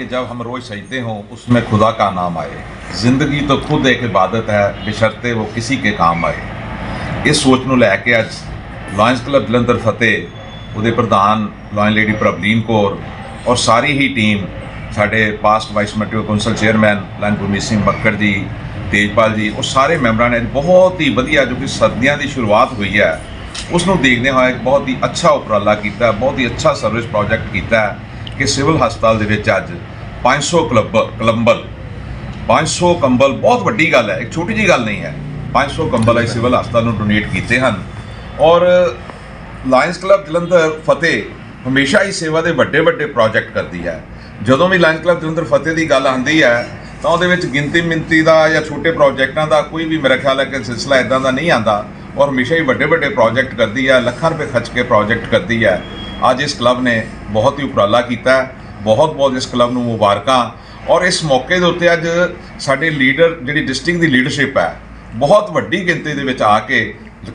काम रोज सजते हो उसमें खुदा का नाम आए ਜ਼ਿੰਦਗੀ ਤਾਂ ਖੁਦ ਇੱਕ ਇਬਾਦਤ ਹੈ ਬਸ਼ਰਤੇ ਉਹ ਕਿਸੇ ਕੇ ਕੰਮ ਆਏ ਇਸ ਸੋਚ ਨੂੰ ਲੈ ਕੇ ਅੱਜ ਲਾਇਨਸ ਕਲੱਬ ਜਲੰਧਰ ਫਤਿਹ ਉਹਦੇ ਪ੍ਰਧਾਨ ਲਾਇਨ ਲੇਡੀ ਪ੍ਰਭਲੀਨ ਕੌਰ ਔਰ ਸਾਰੀ ਹੀ ਟੀਮ ਸਾਡੇ past vice ਮਟੀਓ council chairman lion Gurmeet Singh Bakkar ji Tejpal ji ਉਹ ਸਾਰੇ ਮੈਂਬਰਾਂ ਨੇ ਅੱਜ ਬਹੁਤ ਹੀ ਵਧੀਆ ਜੋ ਕਿ ਸਰਦੀਆਂ ਦੀ ਸ਼ੁਰੂਆਤ ਹੋਈ ਹੈ ਉਸ ਨੂੰ ਦੇਖਦੇ ਹੋਏ ਇੱਕ ਬਹੁਤ ਹੀ ਅੱਛਾ ਉਪਰਾਲਾ ਕੀਤਾ ਬਹੁਤ ਹੀ ਅੱਛਾ ਸਰਵਿਸ ਪ੍ਰੋਜੈਕਟ ਕੀਤਾ ਕਿ ਸਿਵਲ ਹਸਪਤਾਲ ਦੇ ਵਿੱਚ ਅੱਜ 500 ਕਲੱਬ, ਕਲੰਬਲ। 500 ਕੰਬਲ ਬਹੁਤ ਵੱਡੀ ਗੱਲ ਹੈ, ਇੱਕ ਛੋਟੀ ਜੀ ਗੱਲ ਨਹੀਂ ਹੈ। 500 ਕੰਬਲ ਅਸੀਂ ਸਿਵਲ ਹਸਪਤਾਲ ਨੂੰ ਡੋਨੇਟ ਕੀਤੇ ਹਨ। ਔਰ ਲਾਇਨਸ ਕਲੱਬ ਜਲੰਧਰ ਫਤਿਹ ਹਮੇਸ਼ਾ ਹੀ ਸੇਵਾ ਦੇ ਵੱਡੇ ਵੱਡੇ ਪ੍ਰੋਜੈਕਟ ਕਰਦੀ ਹੈ। ਜਦੋਂ ਵੀ ਲਾਇਨਸ ਕਲੱਬ ਜਲੰਧਰ ਫਤਿਹ ਦੀ ਗੱਲ ਆਉਂਦੀ ਹੈ, ਤਾਂ ਉਹਦੇ ਵਿੱਚ ਗਿਣਤੀ ਮਿੰਤੀ ਦਾ ਜਾਂ ਛੋਟੇ ਪ੍ਰੋਜੈਕਟਾਂ ਦਾ ਕੋਈ ਵੀ ਮੇਰੇ ਖਿਆਲ ਹੈ ਕਿ ਸਿਲਸਿਲਾ ਇਦਾਂ ਦਾ ਨਹੀਂ ਆਂਦਾ ਔਰ ਹਮੇਸ਼ਾ ਹੀ ਵੱਡੇ ਵੱਡੇ ਪ੍ਰੋਜੈਕਟ ਕਰਦੀ ਹੈ, ਲੱਖਾਂ ਰੁਪਏ ਖਰਚ ਕੇ ਪ੍ਰੋਜੈਕਟ ਕਰਦੀ ਹੈ। ਅੱਜ ਇਸ ਕਲੱਬ ਨੇ ਬਹੁਤ ਹੀ ਉਪਰਾਲਾ ਕੀਤਾ ਹੈ। ਬਹੁਤ ਬਹੁਤ ਇਸ ਕਲੱਬ ਨੂੰ ਮੁਬਾਰਕਾਂ। ਔਰ ਇਸ ਮੌਕੇ ਦੇ ਉੱਤੇ ਅੱਜ ਸਾਡੇ ਲੀਡਰ, ਜਿਹੜੀ ਡਿਸਟ੍ਰਿਕਟ ਦੀ ਲੀਡਰਸ਼ਿਪ ਹੈ, ਬਹੁਤ ਵੱਡੀ ਗਿਣਤੀ ਦੇ ਵਿੱਚ ਆ ਕੇ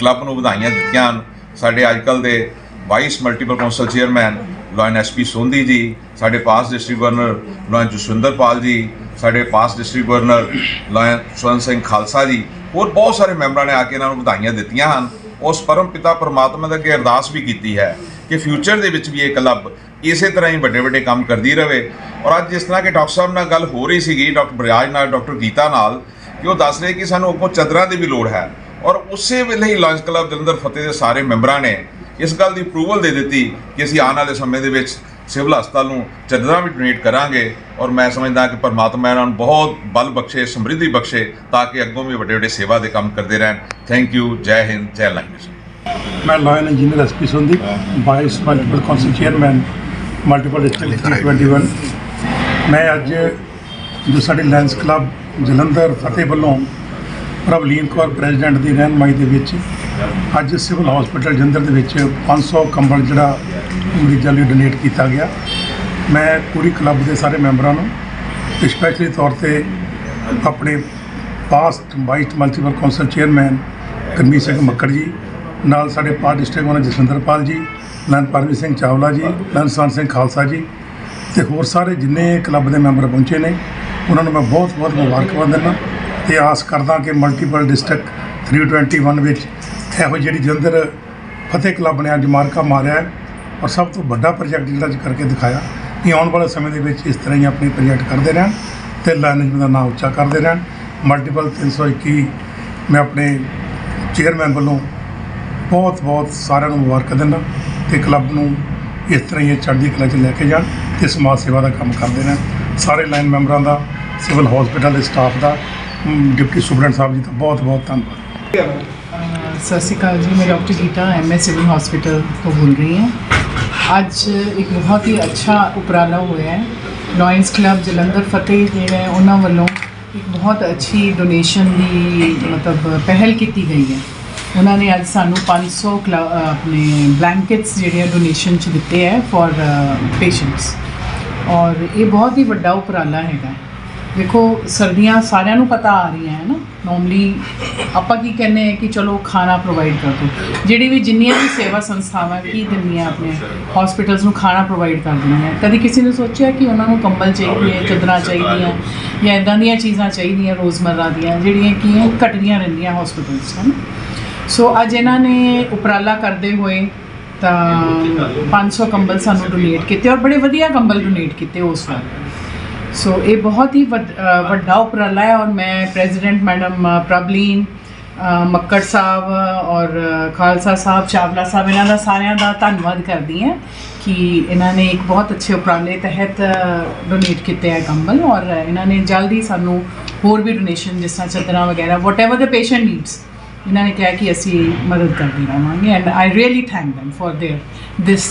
ਕਲੱਬ ਨੂੰ ਵਧਾਈਆਂ ਦਿੱਤੀਆਂ ਹਨ। ਸਾਡੇ ਅੱਜਕੱਲ ਦੇ vice multiple council chairman lion SP Sondhi ji, ਸਾਡੇ past district governor lion Jaswinderpal ji, ਸਾਡੇ past district governor lion Swaran Singh Khalsa ji, ਹੋਰ ਬਹੁਤ ਸਾਰੇ ਮੈਂਬਰਾਂ ਨੇ ਆ ਕੇ ਇਹਨਾਂ ਨੂੰ ਵਧਾਈਆਂ ਦਿੱਤੀਆਂ ਹਨ। ਉਸ ਪਰਮ ਪਿਤਾ ਪਰਮਾਤਮਾ ਦੇ ਅੱਗੇ ਅਰਦਾਸ ਵੀ ਕੀਤੀ ਹੈ। ਕਿ ਫਿਊਚਰ ਦੇ ਵਿੱਚ ਵੀ ਇਹ ਕਲੱਬ ਇਸੇ ਤਰ੍ਹਾਂ ਹੀ ਵੱਡੇ ਵੱਡੇ ਕੰਮ ਕਰਦੀ ਰਹੇ ਔਰ ਅੱਜ ਜਿਸ ਤਰ੍ਹਾਂ ਕਿ ਡਾਕਟਰ ਸਾਹਿਬ ਨਾਲ ਗੱਲ ਹੋ ਰਹੀ ਸੀਗੀ, ਡਾਕਟਰ ਬਰਿਆਜ ਨਾਲ, ਡਾਕਟਰ ਗੀਤਾ ਨਾਲ, ਕਿ ਉਹ ਦੱਸ ਰਹੇ ਕਿ ਸਾਨੂੰ ਅੱਗੋਂ ਚਾਦਰਾਂ ਦੀ ਵੀ ਲੋੜ ਹੈ। ਔਰ ਉਸੇ ਵੇਲੇ ਹੀ ਲਾਂਚ ਕਲੱਬ ਜਲੰਧਰ ਫਤਿਹ ਦੇ ਸਾਰੇ ਮੈਂਬਰਾਂ ਨੇ ਇਸ ਗੱਲ ਦੀ ਅਪਰੂਵਲ ਦੇ ਦਿੱਤੀ ਕਿ ਅਸੀਂ ਆਉਣ ਵਾਲੇ ਸਮੇਂ ਦੇ ਵਿੱਚ ਸਿਵਲ ਹਸਪਤਾਲ ਨੂੰ ਚਾਦਰਾਂ ਵੀ ਡੋਨੇਟ ਕਰਾਂਗੇ। ਔਰ ਮੈਂ ਸਮਝਦਾ ਕਿ ਪਰਮਾਤਮਾ ਇਹਨਾਂ ਨੂੰ ਬਹੁਤ ਬਲ ਬਖਸ਼ੇ, ਸਮਰਿੱਧੀ ਬਖਸ਼ੇ, ਤਾਂ ਕਿ ਅੱਗੋਂ ਵੀ ਵੱਡੇ ਵੱਡੇ ਸੇਵਾ ਦੇ ਕੰਮ ਕਰਦੇ ਰਹਿਣ। ਥੈਂਕ ਯੂ ਜੈ ਹਿੰਦ ਜੈ ਮੈਂ lion engineer SP Sandeep vice multiple council chairman multiple district 321 ਮੈਂ ਅੱਜ ਜੋ ਸਾਡੇ ਲੈਂਸ ਕਲੱਬ ਜਲੰਧਰ ਫਤਿਹ ਵੱਲੋਂ ਪ੍ਰਭਲੀਨ ਕੌਰ ਪ੍ਰੈਜ਼ੀਡੈਂਟ ਦੀ ਰਹਿਨਮਾਈ ਦੇ ਵਿੱਚ ਅੱਜ ਸਿਵਲ ਹਸਪੀਟਲ ਜਲੰਧਰ ਦੇ ਵਿੱਚ 500 ਕੰਬਲ ਜਿਹੜਾ ਮਰੀਜ਼ਾਂ ਲਈ ਡੋਨੇਟ ਕੀਤਾ ਗਿਆ। ਮੈਂ ਪੂਰੀ ਕਲੱਬ ਦੇ ਸਾਰੇ ਮੈਂਬਰਾਂ ਨੂੰ ਸਪੈਸ਼ਲੀ ਤੌਰ ਤੇ ਆਪਣੇ past vice multiple council chairman Karmeet Singh Makkar ji ਨਾਲ ਸਾਡੇ ਪਾਸ ਡਿਸਟ੍ਰਿਕਟ ਮੈਨੇਜਰ ਜਸਵਿੰਦਰਪਾਲ ਜੀ, ਨੰਦ ਪਰਮਜੀਤ ਸਿੰਘ ਚਾਵਲਾ ਜੀ, ਨੰਦ ਸਵਰਨ ਸਿੰਘ ਖਾਲਸਾ ਜੀ ਤੇ ਹੋਰ ਸਾਰੇ ਜਿੰਨੇ ਕਲੱਬ ਦੇ ਮੈਂਬਰ ਪਹੁੰਚੇ ਨੇ, ਉਹਨਾਂ ਨੂੰ ਮੈਂ ਬਹੁਤ ਬਹੁਤ ਮੁਬਾਰਕਬਾਦ ਦਿੰਦਾ। ਤੇ ਆਸ ਕਰਦਾ ਕਿ ਮਲਟੀਪਲ ਡਿਸਟ੍ਰਿਕਟ 321 ਵਿੱਚ ਇਹੋ ਜਿਹੜੀ ਜਲੰਧਰ ਫਤਿਹ ਕਲੱਬ ਨੇ ਅੱਜ ਮਾਰਕਾ ਮਾਰਿਆ ਔਰ ਸਭ ਤੋਂ ਵੱਡਾ ਪ੍ਰੋਜੈਕਟ ਜਿਹੜਾ ਅੱਜ ਕਰਕੇ ਦਿਖਾਇਆ ਕਿ ਆਉਣ ਵਾਲੇ ਸਮੇਂ ਦੇ ਵਿੱਚ ਇਸ ਤਰ੍ਹਾਂ ਹੀ ਆਪਣੇ ਪ੍ਰੋਜੈਕਟ ਕਰਦੇ ਰਹਿਣ ਤੇ ਮੈਨੇਜਮੈਂਟ ਦਾ ਨਾਮ ਉੱਚਾ ਕਰਦੇ ਰਹਿਣ। ਮਲਟੀਪਲ 321 ਮੈਂ ਆਪਣੇ ਚੇਅਰਮੈਨ ਵੱਲੋਂ ਬਹੁਤ-ਬਹੁਤ ਸਾਰਿਆਂ ਨੂੰ ਮੁਬਾਰਕ ਦਿੰਦਾ ਤੇ ਕਲੱਬ ਨੂੰ ਇਸ ਤਰ੍ਹਾਂ ਹੀ ਚੜ੍ਹਦੀ ਕਲਾ 'ਚ ਲੈ ਕੇ ਜਾਣ ਤੇ ਸਮਾਜ ਸੇਵਾ ਦਾ ਕੰਮ ਕਰਦੇ ਰਹਿਣ। ਸਾਰੇ ਲਾਈਨ ਮੈਂਬਰਾਂ ਦਾ, ਸਿਵਲ ਹਸਪੀਟਲ ਦੇ ਸਟਾਫ ਦਾ ਡਿਪਟੀ ਸੁਪਰਡੈਂਟ ਸਾਹਿਬ ਜੀ ਦਾ ਬਹੁਤ-ਬਹੁਤ ਧੰਨਵਾਦ। ਸਤਿ ਸ਼੍ਰੀ ਅਕਾਲ ਜੀ, ਮੈਂ doctor Geeta, MS civil hospital ਤੋਂ ਬੋਲ ਰਹੀ ਹਾਂ। ਅੱਜ ਇੱਕ ਬਹੁਤ ਹੀ ਅੱਛਾ ਉਪਰਾਲਾ ਹੋਇਆ ਹੈ। ਲਾਇੰਸ ਕਲੱਬ ਜਲੰਧਰ ਫਤਿਹ ਜਿਹੜੇ ਉਹਨਾਂ ਵੱਲੋਂ ਇੱਕ ਬਹੁਤ ਅੱਛੀ ਡੋਨੇਸ਼ਨ ਦੀ ਮਤਲਬ ਪਹਿਲ ਕੀਤੀ ਗਈ ਹੈ। ਉਹਨਾਂ ਨੇ ਅੱਜ ਸਾਨੂੰ 500 ਕਲਾ- ਅ, ਆਪਣੇ ਬਲੈਂਕਟਸ ਜਿਹੜੇ ਆ ਡੋਨੇਸ਼ਨ ਚ ਦਿੱਤੇ ਹੈ ਫॉर ਪੇਸ਼ੈਂਟਸ ਔਰ ਇਹ ਬਹੁਤ ਹੀ ਵੱਡਾ ਉਪਰਾਲਾ ਹੈਗਾ। ਦੇਖੋ ਸਰਦੀਆਂ ਸਾਰਿਆਂ ਨੂੰ ਪਤਾ ਆ ਰਹੀਆਂ ਹੈ ਨਾ। ਨਾਰਮਲੀ ਆਪਾਂ ਕੀ ਕਹਿੰਦੇ ਆ ਕਿ ਚਲੋ ਖਾਣਾ ਪ੍ਰੋਵਾਈਡ ਕਰ ਦੋ ਜਿਹੜੀ ਵੀ ਜਿੰਨੀਆਂ ਵੀ ਸੇਵਾ ਸੰਸਥਾਵਾਂ ਕੀ ਦਿੰਦੀਆਂ ਆਪਣੇ ਹਸਪੀਟਲਸ ਨੂੰ ਖਾਣਾ ਪ੍ਰੋਵਾਈਡ ਕਰ ਦਿੰਦੀਆਂ ਕਦੀ ਕਿਸੇ ਨੇ ਸੋਚਿਆ ਕਿ ਉਹਨਾਂ ਨੂੰ ਕੰਬਲ ਚਾਹੀਦੀ ਹੈ ਚਾਦਰਾਂ ਚਾਹੀਦੀਆਂ ਜਾਂ ਇਦਾਂ ਦੀਆਂ ਚੀਜ਼ਾਂ ਚਾਹੀਦੀਆਂ ਰੋਜ਼ਮਰਰਾ ਦੀਆਂ ਜਿਹੜੀਆਂ ਕੀ ਹੈ ਘਟਦੀਆਂ ਰਹਿੰਦੀਆਂ ਹਸਪੀਟਲਸ ਹਨ ਸੋ ਅੱਜ ਇਹਨਾਂ ਨੇ ਉਪਰਾਲਾ ਕਰਦੇ ਹੋਏ ਤਾਂ 500 ਕੰਬਲ ਸਾਨੂੰ ਡੋਨੇਟ ਕੀਤੇ ਔਰ ਬੜੇ ਵਧੀਆ ਕੰਬਲ ਡੋਨੇਟ ਕੀਤੇ ਉਸ ਵਾਰ। ਸੋ ਇਹ ਬਹੁਤ ਹੀ ਵੱਡ- ਵੱਡਾ ਉਪਰਾਲਾ ਹੈ ਔਰ ਮੈਂ ਪ੍ਰੈਜ਼ੀਡੈਂਟ ਮੈਡਮ ਪ੍ਰਬਲੀਨ ਮੱਕੜ ਸਾਹਿਬ ਔਰ ਖਾਲਸਾ ਸਾਹਿਬ, ਚਾਵਲਾ ਸਾਹਿਬ, ਇਹਨਾਂ ਦਾ ਸਾਰਿਆਂ ਦਾ ਧੰਨਵਾਦ ਕਰਦੀ ਹਾਂ ਕਿ ਇਹਨਾਂ ਨੇ ਇੱਕ ਬਹੁਤ ਅੱਛੇ ਉਪਰਾਲੇ ਤਹਿਤ ਡੋਨੇਟ ਕੀਤੇ ਹੈ ਕੰਬਲ ਔਰ ਇਹਨਾਂ ਨੇ ਜਲਦੀ ਸਾਨੂੰ ਹੋਰ ਵੀ ਡੋਨੇਸ਼ਨ ਜਿਸ ਤਰ੍ਹਾਂ ਚਾਦਰਾਂ ਵਗੈਰਾ ਵਟਐਵਰ ਦ ਪੇਸ਼ੈਂਟ ਨੀਡਸ ਇਹਨਾਂ ਨੇ ਕਿਹਾ ਕਿ ਅਸੀਂ ਮਦਦ ਕਰਦੇ ਰਹਾਂਗੇ and I really thank them for their, this